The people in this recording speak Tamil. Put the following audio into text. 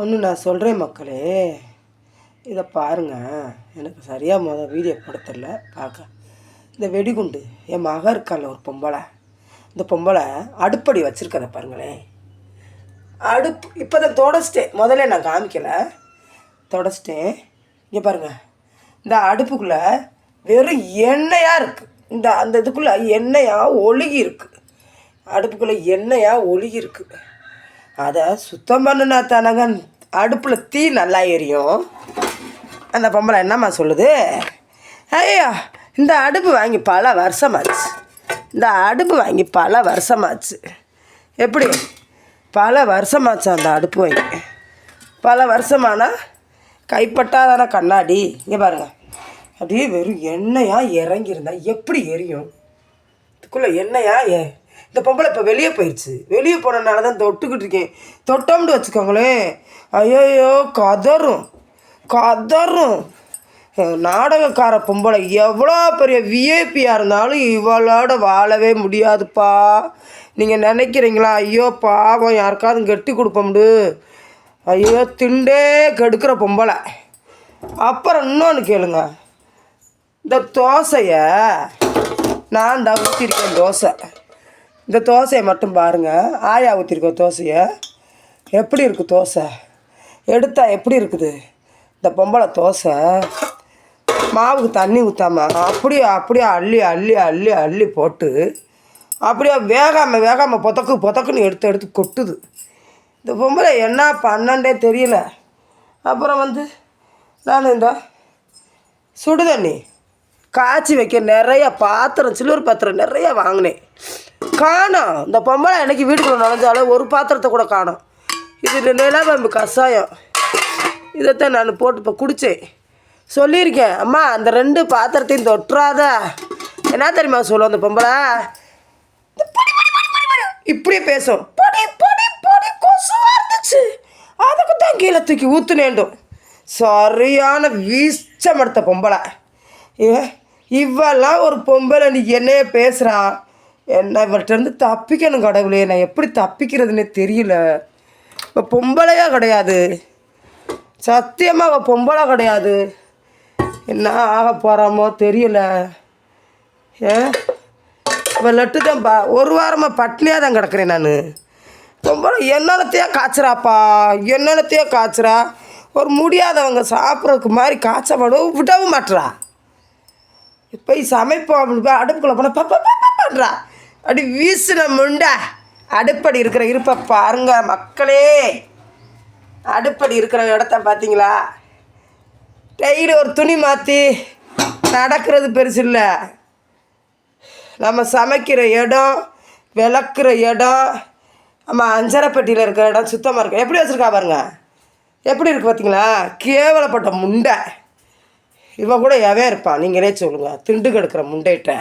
ஒன்று நான் சொல்கிறேன் மக்களே. இதை பாருங்கள் எனக்கு சரியாக முத வீடியோ போட தெரில பார்க்க. இந்த வெடிகுண்டு. என் மக இருக்கால ஒரு பொம்பளை. இந்த பொம்பளை அடுப்படி வச்சுருக்கதை பாருங்களேன் அடுப்பு இப்போ தான் தொடச்சிட்டேன். முதல்ல நான் காமிக்கலை. தொடச்சிட்டேன். இங்கே பாருங்கள் இந்த அடுப்புக்குள்ளே வெறும் எண்ணெயாக இருக்குது இந்த அந்த இதுக்குள்ளே எண்ணெயாக ஒழுகி இருக்குது அடுப்புக்குள்ளே எண்ணெயாக ஒழுகி இருக்குது அதை சுத்தம் பண்ணுனா தானங்க அடுப்பில் தீ நல்லா எரியும். அந்த பொம்பளை என்னம்மா சொல்லுது? ஐயா இந்த அடுப்பு வாங்கி பல வருஷமாச்சு. இந்த அடுப்பு வாங்கி பல வருஷமாச்சு. எப்படி? பல வருஷமாச்சு அந்த அடுப்பு வாங்கி. பல வருஷமானா கைப்பட்டாதான கண்ணாடி? இங்கே பாருங்க. அப்படியே வெறும் எண்ணெயாக இறங்கியிருந்தா எப்படி எரியும்? இதுக்குள்ளே எண்ணெயாக ஏ இந்த பொம்பளை இப்போ வெளியே போயிடுச்சு வெளியே போனனால தான் தொட்டுக்கிட்டு இருக்கேன். தொட்டோம்னு வச்சுக்கோங்களேன். ஐயோயோ கதறும். கதறும். நாடகக்கார பொம்பளை எவ்வளோ பெரிய விஐபியாக இருந்தாலும் இவளோட வாழவே முடியாதுப்பா. நீங்கள் நினைக்கிறீங்களா? ஐயோ பாவம். யாருக்காவது கெட்டி கொடுப்போம்டு. ஐயோ திண்டே கெடுக்கிற பொம்பளை. அப்புறம் இன்னொன்று கேளுங்க. இந்த தோசையை நான் தவிர்த்திருக்கேன் தோசை. இந்த தோசையை மட்டும் பாருங்கள் ஆயா ஊற்றிருக்க தோசையை. எப்படி இருக்குது தோசை? எடுத்தால் எப்படி இருக்குது? இந்த பொம்பளை தோசை. மாவுக்கு தண்ணி ஊற்றாம அப்படியே அப்படியே அள்ளி அள்ளி அள்ளி அள்ளி போட்டு அப்படியே வேகாமல் வேகாமல் பொத்தக்கு பொத்தக்குன்னு எடுத்து எடுத்து கொட்டுது. இந்த பொம்பளை என்ன பண்ணண்டே தெரியல. அப்புறம் வந்து நான் இந்த சுடுதண்ணி காய்ச்சி வைக்க நிறைய பாத்திரம் சில்வர் பாத்திரம் நிறைய வாங்கினேன். காணும். இந்த பொம்பளை எனக்கு வீட்டுக்குள்ள நுழைஞ்சாலும் ஒரு பாத்திரத்தை கூட காணும். இது நிலவம்பு கஷாயம். இதைத்தான் நான் போட்டு இப்போ குடித்தேன் சொல்லியிருக்கேன். அம்மா அந்த ரெண்டு பாத்திரத்தையும் தொட்டுறாத. என்ன தெரியுமா சொல்லும் அந்த பொம்பளை? இப்படியே பேசும். பொடி பொடி பொடி கொசுவா இருந்துச்சு. அதுக்கு தான் கீழே தூக்கி ஊற்றுனேண்டும் சரியான வீச்சமடுத்த பொம்பளை. ஏ இவெல்லாம் ஒரு பொம்பளை நீ என்னையே பேசுகிறா என்ன இவர்கிட்டருந்து தப்பிக்கணும் கடவுளே நான் எப்படி தப்பிக்கிறதுனே தெரியல. இப்போ பொம்பளையாக கிடையாது. சத்தியமாக அவள் பொம்பளை கிடையாது. என்ன ஆக போகிறாமோ தெரியல. ஏன் இப்போ லட்டு தான் பா ஒரு வாரமாக பட்னியாக தான் கிடக்குறேன் நான். பொம்பளை என்னென்னத்தையே காய்ச்சறாப்பா என்னென்னத்தையே காய்ச்சறா. ஒரு முடியாதவங்க சாப்பிட்றதுக்கு மாதிரி காய்ச்ச விடவும் விடவும் மாட்டுறா போய் சமைப்போம் அப்படின்னு போய் அடுப்புக்குள்ளே போனால் பப்பா பண்ணுறா அப்படி வீசின முண்டா. அடுப்படி இருக்கிற இருப்பை பாருங்க மக்களே. அடுப்படி இருக்கிற இடத்த பார்த்தீங்களா? டெய்லி ஒரு துணி மாற்றி நடக்கிறது பெருசு இல்லை. நம்ம சமைக்கிற இடம் விளக்குற இடம் நம்ம அஞ்சரைப்பட்டியில் இருக்கிற இடம் சுத்தமாக இருக்கு. எப்படி வச்சுருக்கா பாருங்க? எப்படி இருக்குது பார்த்தீங்களா? கேவலப்பட்ட முண்டை. இவன் கூட எவன் இருப்பான் நீங்களே சொல்லுங்கள் திண்டு கெடுக்கிற முண்டைகிட்ட.